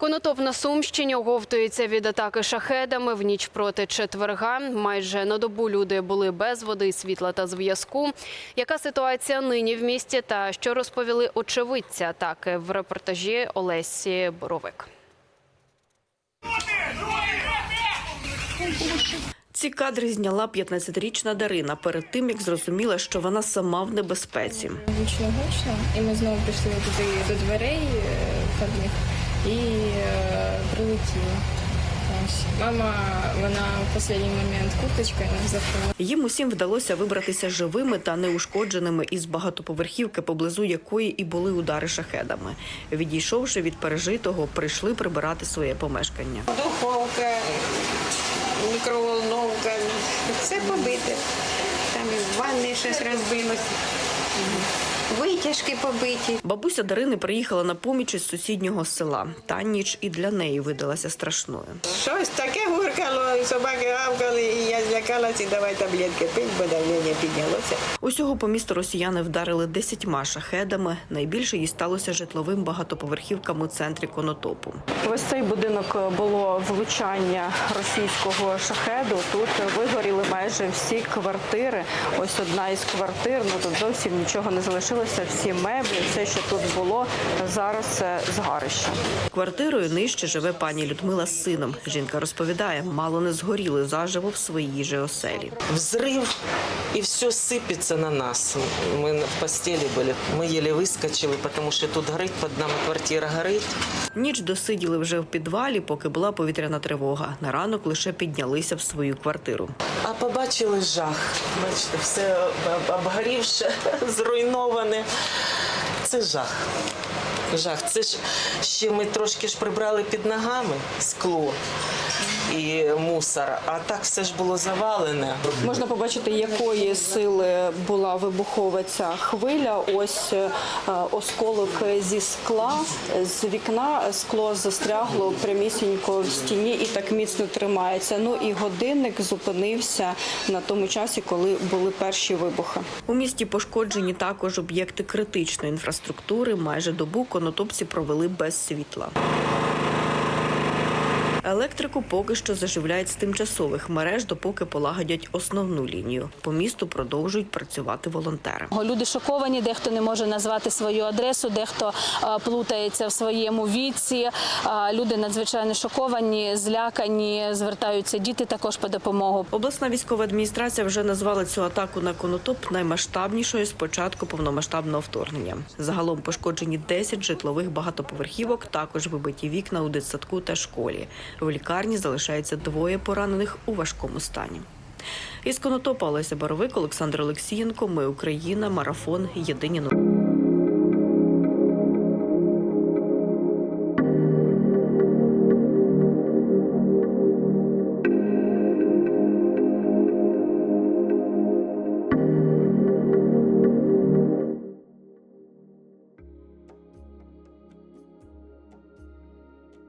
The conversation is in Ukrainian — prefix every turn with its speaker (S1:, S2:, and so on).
S1: Конотоп на Сумщині оговтується від атаки шахедами в ніч проти четверга. Майже на добу люди були без води, світла та зв'язку. Яка ситуація нині в місті та що розповіли очевидці атаки в репортажі Олесі Боровик?
S2: Ці кадри зняла 15-річна Дарина перед тим, як зрозуміла, що вона сама в небезпеці.
S3: Гучно гучно, і ми знову пішли туди до дверей е, входних і е, прилетіло. Мама, вона в останній момент курточкою нас закрила.
S2: Їм усім вдалося вибратися живими та неушкодженими із багатоповерхівки, поблизу якої і були удари шахедами. Відійшовши від пережитого, прийшли прибирати своє помешкання.
S4: Духовка, мікроволновка, все побите. Там і в ванні щось розбилось. Витяжки побиті.
S2: Бабуся Дарини приїхала на поміч із сусіднього села. Та ніч і для неї видалася страшною.
S4: Щось таке гуркало, і собаки гавкали, і я злякалася, і давай таблетки пить, бо давлення піднялося.
S2: Усього по місту росіяни вдарили десятьма шахедами. Найбільше їй сталося житловим багатоповерхівкам у центрі Конотопу.
S5: Ось цей будинок було влучання російського шахеду. Тут вигоріли майже всі квартири. Ось одна із квартир. Ну тут зовсім нічого не залишилося. Всі меблі, все, що тут було, зараз це згарище.
S2: Квартирою нижче живе пані Людмила з сином. Жінка розповідає, мало не згоріли заживо в своїй же оселі.
S6: взрыв, и все сыпется на нас. Мы в постели были, мы еле выскочили, потому что тут горить, под нами квартира горить.
S2: Ніч досиділи вже в підвалі, поки була повітряна тривога. На ранок лише піднялися в свою квартиру.
S6: А побачили жах. Бачите, все об- обгорівше, зруйноване. Це жах. Жах. Це ж ще ми трошки ж прибрали під ногами скло і мусор, а так все ж було завалене.
S5: Можна побачити, якої сили була вибухова ця хвиля. Ось е, осколок зі скла з вікна скло застрягло прямісінько в стіні і так міцно тримається. Ну і годинник зупинився на тому часі, коли були перші вибухи.
S2: У місті пошкоджені також об'єкти критичної інфраструктури. Майже добу конотопці провели без світла. Електрику поки що заживляють з тимчасових мереж, допоки полагодять основну лінію. По місту продовжують працювати волонтери.
S7: Люди шоковані, дехто не може назвати свою адресу, дехто е, плутається в своєму віці. Е, Люди надзвичайно шоковані, злякані, звертаються діти також по допомогу.
S2: Обласна військова адміністрація вже назвала цю атаку на конотоп наймасштабнішою з початку повномасштабного вторгнення. Загалом пошкоджені 10 житлових багатоповерхівок, також вибиті вікна у дитсадку та школі. В лікарні залишається двоє поранених у важкому стані. Із конотопа Олеся Боровик, Олександр Олексієнко. Ми Україна. Марафон. Єдині новини.